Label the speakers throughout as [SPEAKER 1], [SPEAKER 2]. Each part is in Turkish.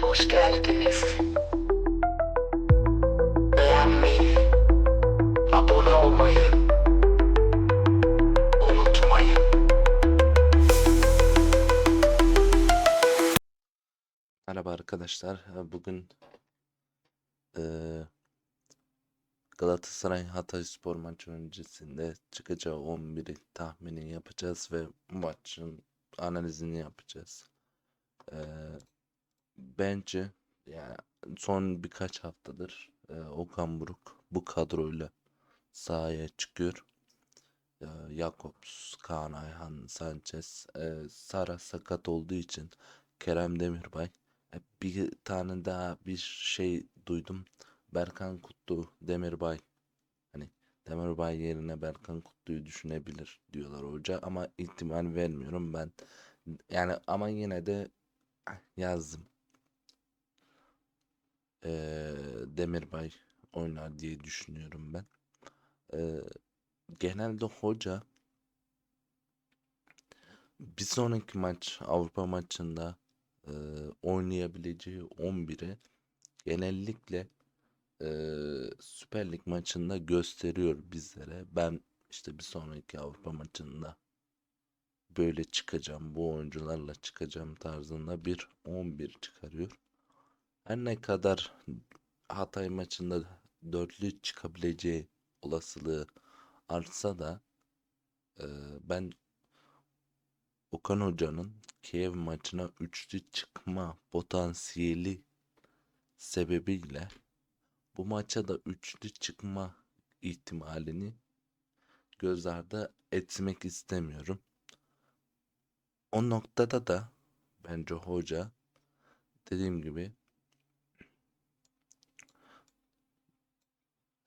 [SPEAKER 1] Hoş geldiniz. Beğenmeyi, abone olmayı unutmayın.
[SPEAKER 2] Merhaba arkadaşlar. Bugün eee Galatasaray Hatayspor maçı öncesinde çıkacağı 11'i tahmini yapacağız ve maçın analizini yapacağız. Eee, bence yani son birkaç haftadır eee, Okan Buruk bu kadroyla sahaya çıkıyor. Eee, Jakobs, Kaan Ayhan, Sanchez, eee, Sara sakat olduğu için Kerem Demirbay e, Bir tane daha bir şey duydum. Berkan Kutlu, Demirbay. Hani Demirbay yerine Berkan Kutlu'yu düşünebilir diyorlar hoca ama ihtimal vermiyorum ben. Yani ama yine de yazdım. Ee, Demirbay oynar diye düşünüyorum ben. Ee, genelde hoca bir sonraki maç Avrupa maçında e, oynayabileceği 11'i genellikle e, Süper Lig maçında gösteriyor bizlere. Ben işte bir sonraki Avrupa maçında böyle çıkacağım, bu oyuncularla çıkacağım tarzında bir 11 çıkarıyor. Her ne kadar Hatay maçında dörtlü çıkabileceği olasılığı artsa da e, ben Okan Hoca'nın Kiev maçına üçlü çıkma potansiyeli sebebiyle bu maça da üçlü çıkma ihtimalini göz ardı etmek istemiyorum. O noktada da bence hoca dediğim gibi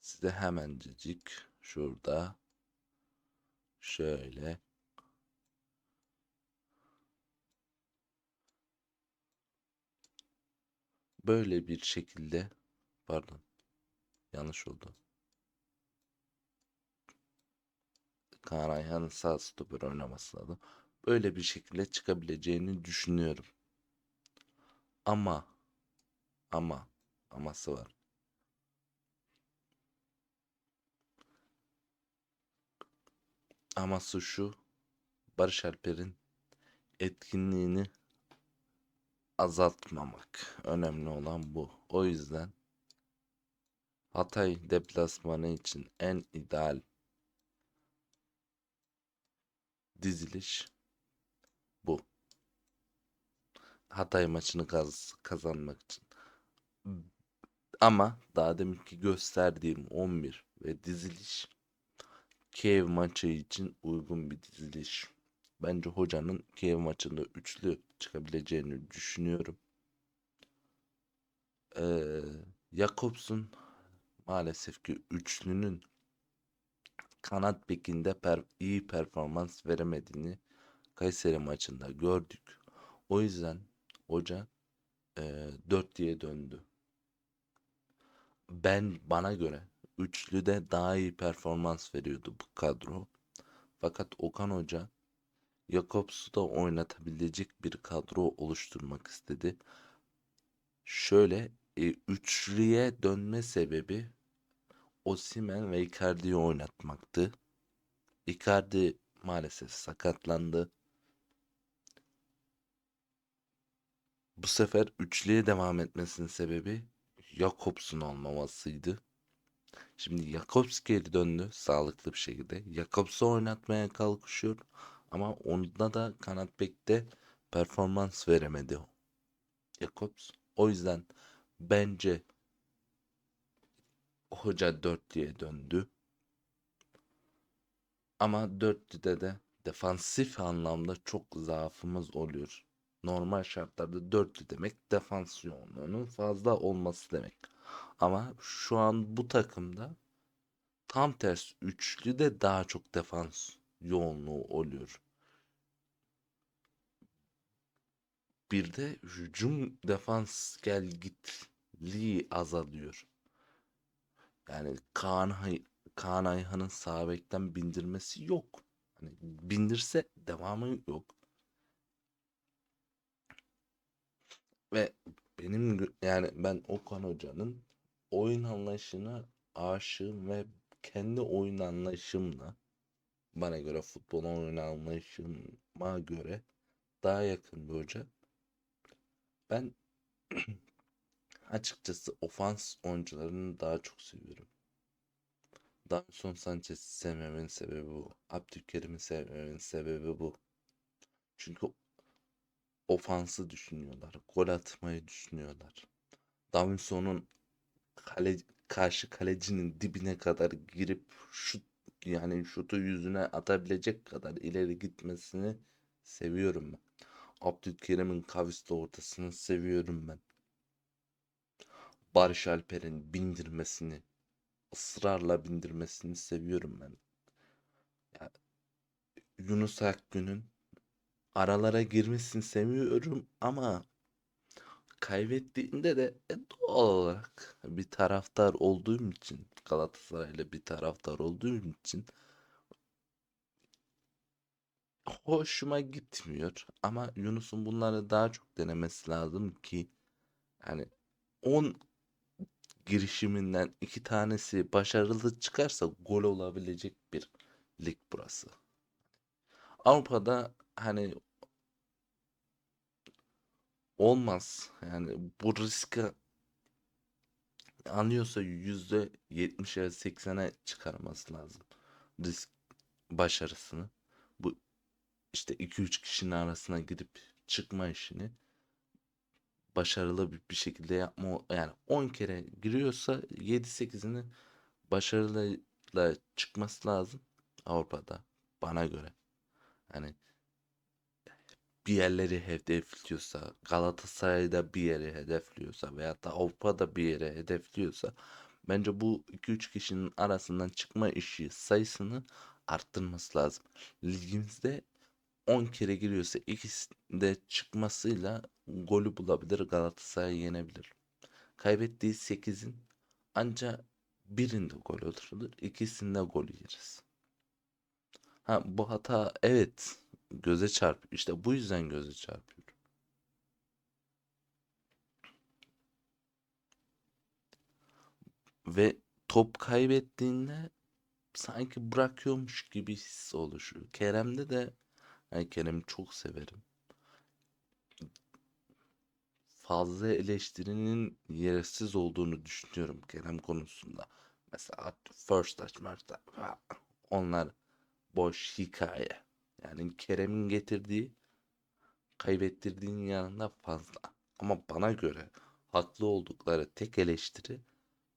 [SPEAKER 2] size hemencik şurada şöyle böyle bir şekilde pardon yanlış oldu. Kaan Ayhan'ın sağ stoper oynaması lazım. Böyle bir şekilde çıkabileceğini düşünüyorum. Ama ama aması var. Aması şu Barış Alper'in etkinliğini azaltmamak. Önemli olan bu. O yüzden Hatay deplasmanı için en ideal diziliş bu. Hatay maçını kaz kazanmak için. Ama daha deminki gösterdiğim 11 ve diziliş Kiev maçı için uygun bir diziliş. Bence hocanın Kiev maçında üçlü çıkabileceğini düşünüyorum. Ee, Jakobs'un maalesef ki üçlünün kanat bekinde per, iyi performans veremediğini Kayseri maçında gördük. O yüzden hoca e, 4 diye döndü. Ben bana göre üçlüde daha iyi performans veriyordu bu kadro. Fakat Okan Hoca Jakobs'u da oynatabilecek bir kadro oluşturmak istedi. Şöyle e, üçlüye dönme sebebi Osimhen ve Icardi'yi oynatmaktı. Icardi maalesef sakatlandı. Bu sefer üçlüye devam etmesinin sebebi Jakobs'un olmamasıydı. Şimdi Jakobs geri döndü sağlıklı bir şekilde. Jakobs'u oynatmaya kalkışıyor ama onda da kanat bekte performans veremedi. Jakobs. O yüzden bence hoca 4 diye döndü. Ama 4'lüde de defansif anlamda çok zaafımız oluyor. Normal şartlarda dörtlü demek defans yoğunluğunun fazla olması demek. Ama şu an bu takımda tam ters üçlü de daha çok defans yoğunluğu oluyor. Bir de hücum defans gel gitliği azalıyor. Yani Kaan, Hay Kaan Ayhan'ın sağ bekten bindirmesi yok. Hani bindirse devamı yok. Ve benim yani ben Okan Hoca'nın oyun anlayışına aşığım ve kendi oyun anlayışımla bana göre futbol oyun anlayışıma göre daha yakın bir hoca. Ben açıkçası ofans oyuncularını daha çok seviyorum. Davinson Sanchez'i sevmemin sebebi bu. Abdülkerim'i sevmemin sebebi bu. Çünkü ofansı düşünüyorlar. Gol atmayı düşünüyorlar. Davinson'un kale, karşı kalecinin dibine kadar girip şut yani şutu yüzüne atabilecek kadar ileri gitmesini seviyorum ben. Abdülkerim'in kavisli ortasını seviyorum ben. Barış Alper'in bindirmesini, ısrarla bindirmesini seviyorum ben. Ya, Yunus Akgün'ün aralara girmesini seviyorum ama kaybettiğinde de e, doğal olarak bir taraftar olduğum için Galatasaray'la bir taraftar olduğum için hoşuma gitmiyor. Ama Yunus'un bunları daha çok denemesi lazım ki yani 10 girişiminden iki tanesi başarılı çıkarsa gol olabilecek bir lig burası. Avrupa'da hani olmaz. Yani bu riski anlıyorsa yüzde 70'e 80'e çıkarması lazım. Risk başarısını. Bu işte 2-3 kişinin arasına gidip çıkma işini başarılı bir şekilde yapma yani 10 kere giriyorsa 7-8'ini başarıyla çıkması lazım Avrupa'da bana göre. Hani bir yerleri hedefliyorsa, Galatasaray'da bir yere hedefliyorsa veya da Avrupa'da bir yere hedefliyorsa bence bu 2-3 kişinin arasından çıkma işi sayısını arttırması lazım. Ligimizde 10 kere giriyorsa ikisinde çıkmasıyla golü bulabilir Galatasaray'ı yenebilir. Kaybettiği 8'in ancak birinde gol olur. İkisinde gol yeriz. Ha bu hata evet göze çarpıyor. İşte bu yüzden göze çarpıyor. Ve top kaybettiğinde sanki bırakıyormuş gibi his oluşuyor. Kerem'de de yani Kerem'i çok severim. Fazla eleştirinin yersiz olduğunu düşünüyorum Kerem konusunda. Mesela first touch, onlar boş hikaye. Yani Kerem'in getirdiği kaybettirdiğin yanında fazla. Ama bana göre haklı oldukları tek eleştiri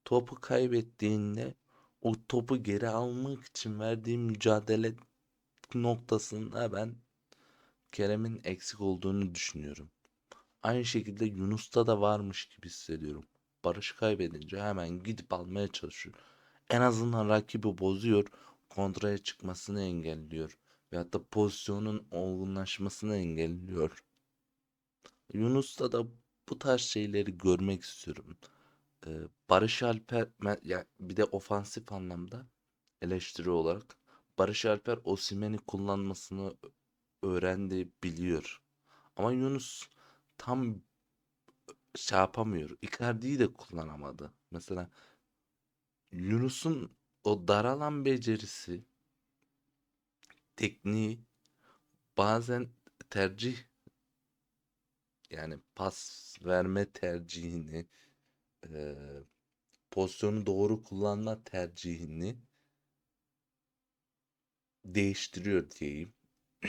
[SPEAKER 2] topu kaybettiğinde o topu geri almak için verdiği mücadele noktasında ben Kerem'in eksik olduğunu düşünüyorum. Aynı şekilde Yunus'ta da varmış gibi hissediyorum. Barış kaybedince hemen gidip almaya çalışıyor. En azından rakibi bozuyor, kontraya çıkmasını engelliyor. Veyahut da pozisyonun olgunlaşmasını engelliyor. Yunus'ta da bu tarz şeyleri görmek istiyorum. Ee, Barış Alper ya bir de ofansif anlamda eleştiri olarak Barış Alper Osimhen'i kullanmasını öğrendi, biliyor. Ama Yunus tam şey yapamıyor. Icardi'yi de kullanamadı. Mesela Yunus'un o daralan becerisi, tekniği bazen tercih yani pas verme tercihini e, pozisyonu doğru kullanma tercihini değiştiriyor diyeyim.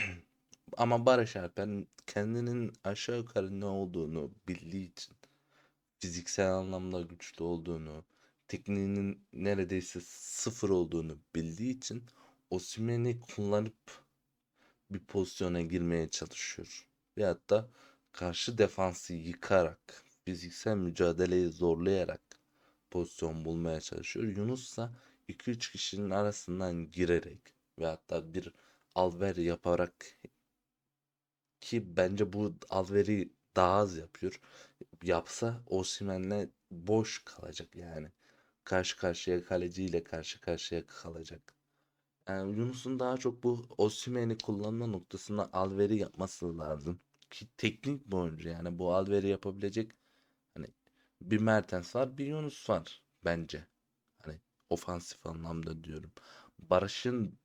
[SPEAKER 2] Ama Barış Alper kendinin aşağı yukarı ne olduğunu bildiği için fiziksel anlamda güçlü olduğunu, tekniğinin neredeyse sıfır olduğunu bildiği için Osimhen'i kullanıp bir pozisyona girmeye çalışıyor. Veyahut da karşı defansı yıkarak, fiziksel mücadeleyi zorlayarak pozisyon bulmaya çalışıyor. Yunus ise 2-3 kişinin arasından girerek veyahut da bir alver yaparak ki bence bu alveri daha az yapıyor. Yapsa Osimhen'le boş kalacak yani. Karşı karşıya kaleciyle karşı karşıya kalacak. Yani Yunus'un daha çok bu Osimhen'i kullanma noktasında alveri yapması lazım. Ki teknik bir oyuncu yani bu alveri yapabilecek Bir Mertens var, bir Yunus var bence. Hani ofansif anlamda diyorum. Barış'ın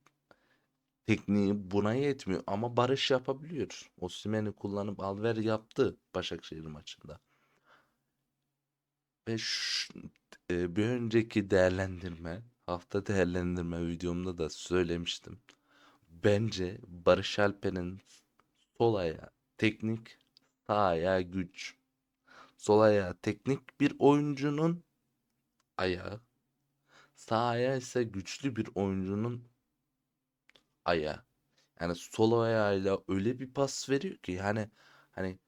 [SPEAKER 2] tekniği buna yetmiyor ama Barış yapabiliyor. Osimhen'i kullanıp Alver yaptı Başakşehir maçında. Ve şu- e, bir önceki değerlendirme, hafta değerlendirme videomda da söylemiştim. Bence Barış Alper'in sol ayağı teknik, sağ ayağı güç. Sol ayağı teknik bir oyuncunun ayağı. Sağ ayağı ise güçlü bir oyuncunun ayağı. Yani sol ayağıyla öyle bir pas veriyor ki yani hani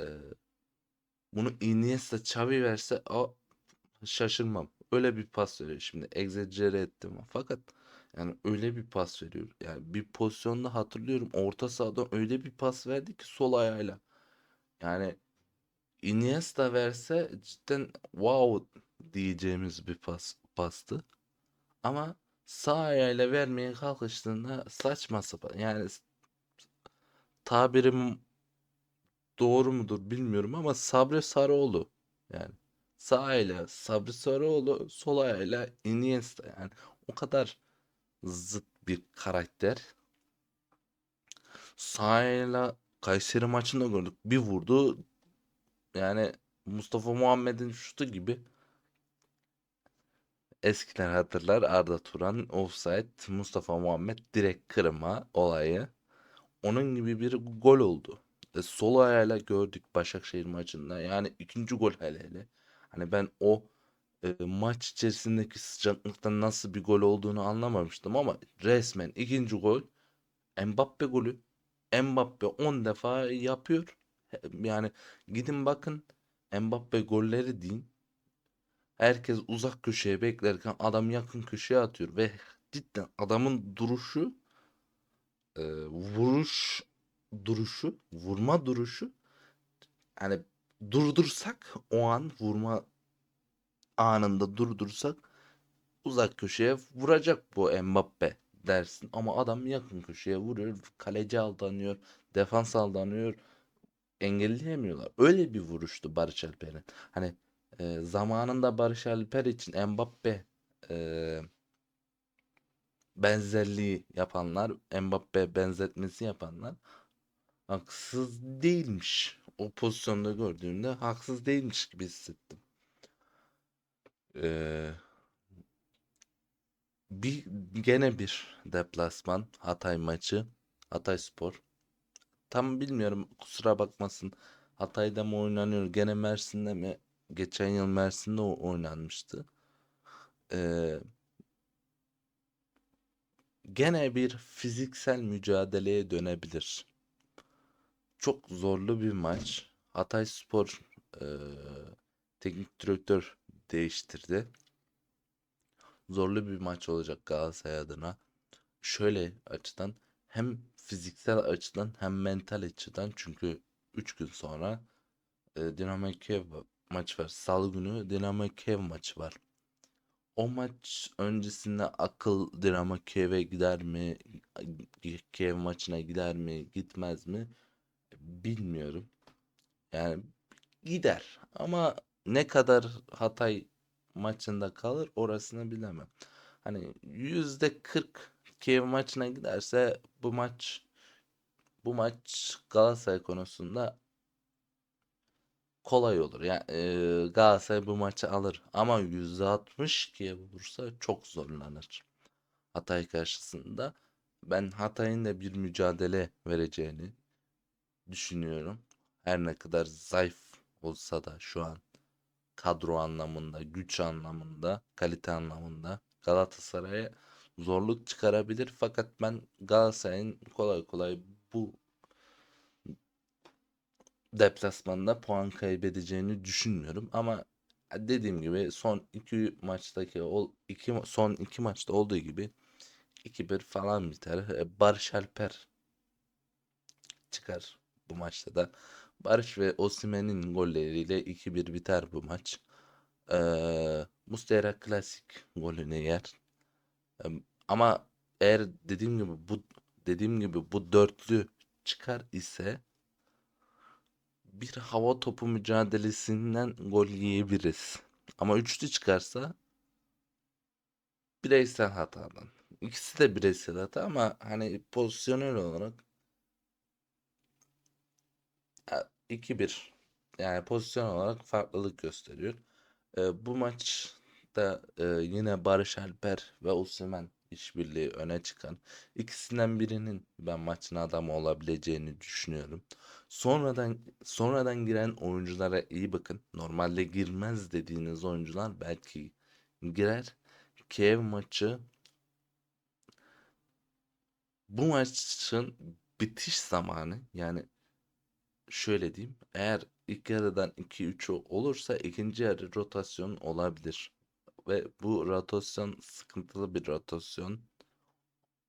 [SPEAKER 2] e, bunu Iniesta Xavi verse o şaşırmam. Öyle bir pas veriyor. Şimdi egzajere ettim fakat yani öyle bir pas veriyor. Yani bir pozisyonda hatırlıyorum orta sahadan öyle bir pas verdi ki sol ayağıyla. Yani Iniesta verse cidden wow diyeceğimiz bir pas pastı. Ama sağ ayağıyla vermeye kalkıştığında saçma sapan yani tabirim doğru mudur bilmiyorum ama Sabri Sarıoğlu yani sağ ayağıyla Sabri Sarıoğlu sol ayağıyla Iniesta yani o kadar zıt bir karakter. Sağ ayağıyla Kayseri maçında gördük. Bir vurdu yani Mustafa Muhammed'in şutu gibi Eskiler hatırlar Arda Turan offside Mustafa Muhammed direkt kırma olayı. Onun gibi bir gol oldu. E, sol ayağıyla gördük Başakşehir maçında. Yani ikinci gol hele hele. Hani ben o e, maç içerisindeki sıcaklıktan nasıl bir gol olduğunu anlamamıştım ama resmen ikinci gol Mbappe golü. Mbappe 10 defa yapıyor. Yani gidin bakın Mbappe golleri deyin. Herkes uzak köşeye beklerken adam yakın köşeye atıyor ve cidden adamın duruşu e, vuruş duruşu vurma duruşu hani durdursak o an vurma anında durdursak uzak köşeye vuracak bu Mbappe dersin. Ama adam yakın köşeye vuruyor kaleci aldanıyor defans aldanıyor engelleyemiyorlar. Öyle bir vuruştu Barış Alper'in. Hani e, zamanında Barış Alper için Mbappe e, benzerliği yapanlar, Mbappe benzetmesi yapanlar haksız değilmiş. O pozisyonda gördüğümde haksız değilmiş gibi hissettim. Ee, bir gene bir deplasman Hatay maçı. Hatay Spor. Tam bilmiyorum kusura bakmasın. Hatay'da mı oynanıyor? Gene Mersin'de mi? Geçen yıl Mersin'de o- oynanmıştı. Ee, gene bir fiziksel mücadeleye dönebilir. Çok zorlu bir maç. Hatayspor eee teknik direktör değiştirdi. Zorlu bir maç olacak Galatasaray adına. Şöyle açıdan hem fiziksel açıdan hem mental açıdan çünkü 3 gün sonra e, Dinamo Kiev maç var. Salı günü Dinamo Kiev maçı var. O maç öncesinde akıl Dinamo Kiev'e gider mi? Kiev maçına gider mi? Gitmez mi? Bilmiyorum. Yani gider ama ne kadar Hatay maçında kalır orasını bilemem. Hani yüzde 40 Kiev maçına giderse bu maç bu maç Galatasaray konusunda kolay olur. Yani e, Galatasaray bu maçı alır ama yüzde 60 Kiev olursa çok zorlanır. Hatay karşısında ben Hatay'ın da bir mücadele vereceğini düşünüyorum. Her ne kadar zayıf olsa da şu an kadro anlamında, güç anlamında, kalite anlamında Galatasaray'a zorluk çıkarabilir. Fakat ben Galatasaray'ın kolay kolay bu deplasmanda puan kaybedeceğini düşünmüyorum. Ama dediğim gibi son iki maçtaki ol- iki son iki maçta olduğu gibi 2-1 falan biter. E, Barış Alper çıkar bu maçta da. Barış ve Osimhen'in golleriyle 2-1 biter bu maç. Ee, Muslera klasik golünü yer. Ee, ama eğer dediğim gibi bu dediğim gibi bu dörtlü çıkar ise bir hava topu mücadelesinden gol yiyebiliriz. Ama üçlü çıkarsa bireysel hatadan. İkisi de bireysel hata ama hani pozisyonel olarak 2-1 yani pozisyon olarak farklılık gösteriyor. Ee, bu maçta e, yine Barış Alper ve Osimhen işbirliği öne çıkan ikisinden birinin ben maçın adamı olabileceğini düşünüyorum. Sonradan sonradan giren oyunculara iyi bakın. Normalde girmez dediğiniz oyuncular belki girer. Kiev maçı bu maçın bitiş zamanı yani şöyle diyeyim eğer ilk yarıdan 2-3 olursa ikinci yarı rotasyon olabilir. Ve bu rotasyon sıkıntılı bir rotasyon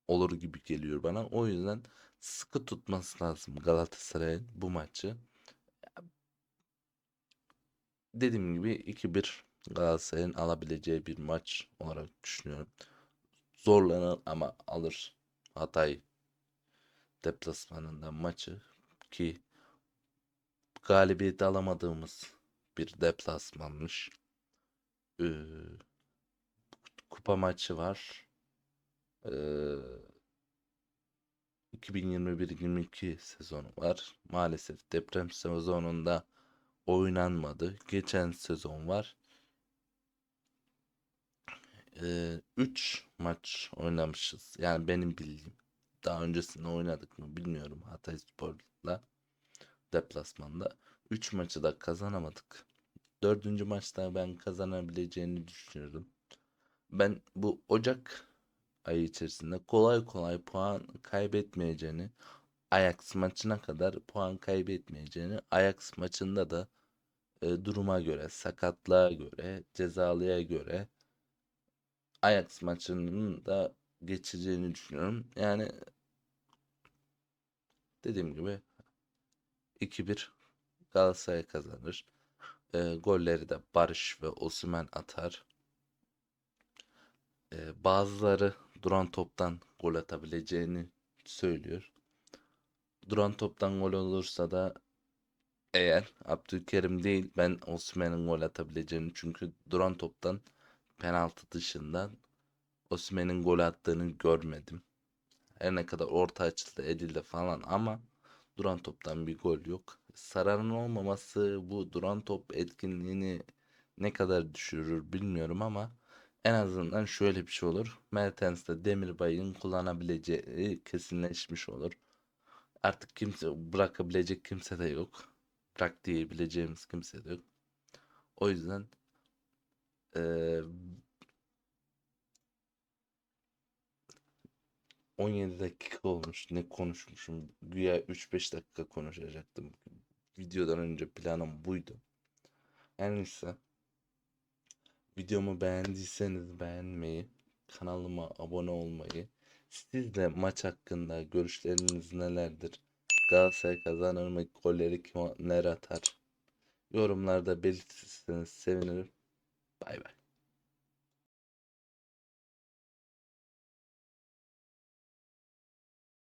[SPEAKER 2] olur gibi geliyor bana. O yüzden sıkı tutması lazım Galatasaray'ın bu maçı. Dediğim gibi 2-1 Galatasaray'ın alabileceği bir maç olarak düşünüyorum. Zorlanır ama alır Hatay deplasmanında maçı ki galibiyeti alamadığımız bir deplasmanmış. Ee, kupa maçı var. Ee, 2021-22 sezonu var. Maalesef deprem sezonunda oynanmadı. Geçen sezon var. 3 maç oynamışız. Yani benim bildiğim. Daha öncesinde oynadık mı bilmiyorum Hatayspor'la deplasmanda. 3 maçı da kazanamadık. Dördüncü maçta ben kazanabileceğini düşünüyorum. Ben bu Ocak ayı içerisinde kolay kolay puan kaybetmeyeceğini, Ajax maçına kadar puan kaybetmeyeceğini, Ajax maçında da e, duruma göre, sakatlığa göre, cezalıya göre Ajax maçının da geçeceğini düşünüyorum. Yani dediğim gibi 2-1 Galatasaray kazanır. E, golleri de Barış ve Osimhen atar. E, bazıları duran toptan gol atabileceğini söylüyor. Duran toptan gol olursa da eğer Abdülkerim değil ben Osimhen'in gol atabileceğini çünkü duran toptan penaltı dışından Osimhen'in gol attığını görmedim. Her ne kadar orta açıldı edildi falan ama duran toptan bir gol yok. Sararın olmaması bu duran top etkinliğini ne kadar düşürür bilmiyorum ama en azından şöyle bir şey olur. Mertens'te Demirbay'ın kullanabileceği kesinleşmiş olur. Artık kimse bırakabilecek kimse de yok. Bırak diyebileceğimiz kimse de yok. O yüzden eee 17 dakika olmuş. Ne konuşmuşum? Güya 3-5 dakika konuşacaktım. Videodan önce planım buydu. Her neyse. Videomu beğendiyseniz beğenmeyi, kanalıma abone olmayı, siz de maç hakkında görüşleriniz nelerdir? Galatasaray kazanır mı? Golleri kim neler atar? Yorumlarda belirtirseniz sevinirim. Bay bay.